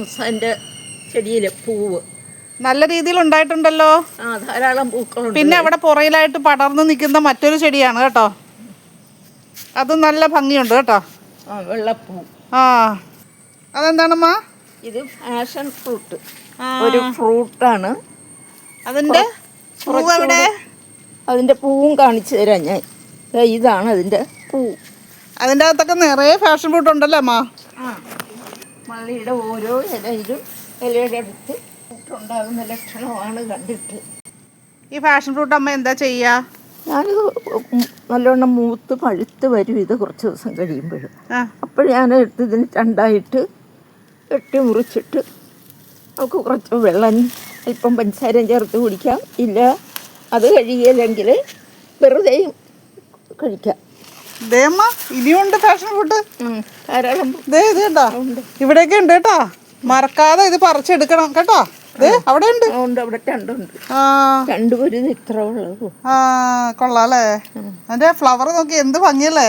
അതിന്റെ ചെടിയിലെ പൂവ്. നല്ല രീതിയിൽ ഉണ്ടായിട്ടുണ്ടല്ലോ? ആ ധാരാളം പൂക്കളുണ്ട്. പിന്നെ അവിടെ പുറയിലായിട്ട് പടർന്നു നിൽക്കുന്ന മറ്റൊരു ചെടിയാണ് കേട്ടോ. അത് നല്ല ഭംഗിയുണ്ട് കേട്ടോ. ആ വെള്ളപ്പൂ. ആ. അതെന്താണമ്മ? ഇത് ഫാഷൻ ഫ്രൂട്ട്. ഒരു ഫ്രൂട്ടാണ്. അതിന്റെ പൂവ് എവിടെ? അതിന്റെ പൂവും കാണിച്ചു തരാം ഞാൻ. ഇതാണ് അതിന്റെ പൂ. അതിന്റെ അകത്തൊക്കെ നിറയെ ഫാഷൻ ഫ്രൂട്ട് ഉണ്ടല്ലോ അമ്മ? മള്ളിയുടെ ഓരോ ഇലയിലും ഇലയുടെ അടുത്ത് ഉണ്ടാകുന്ന ലക്ഷണമാണ് കണ്ടിട്ട്. ഈ ഫാഷൻ ഫ്രൂട്ട് അമ്മ എന്താ ചെയ്യാ? ഞാനിത് നല്ലോണം മൂത്ത് പഴുത്ത് വരും ഇത് കുറച്ച് ദിവസം കഴിയുമ്പോൾ അപ്പോൾ ഞാൻ എടുത്ത് ഇതിന് രണ്ടായിട്ട് വെട്ടി മുറിച്ചിട്ട് നമുക്ക് കുറച്ച് വെള്ളം അല്പം പഞ്ചസാരയും ചേർത്ത് കുടിക്കാം. ഇല്ല അത് കഴിയില്ലെങ്കിൽ വെറുതെയും കഴിക്കാം. ദേ അമ്മ ഇനിയുണ്ട് ഫാഷൻ ഫുഡ് ധാരാളം. ദേ ഇത് കേട്ടോ ഇവിടെയൊക്കെ ഉണ്ട് കേട്ടോ. മറക്കാതെ ഇത് പറിച്ചെടുക്കണം കേട്ടോ. അവിടെ ഉണ്ട്. ഉണ്ട് അവിടെ രണ്ടുണ്ട് ആ. രണ്ടു ഒരു ഇത്ര ഉള്ളൂ ആ കൊള്ളാല്ലേ അതിന്റെ ഫ്ലവർ നോക്കി എന്ത് ഭംഗിയല്ലേ.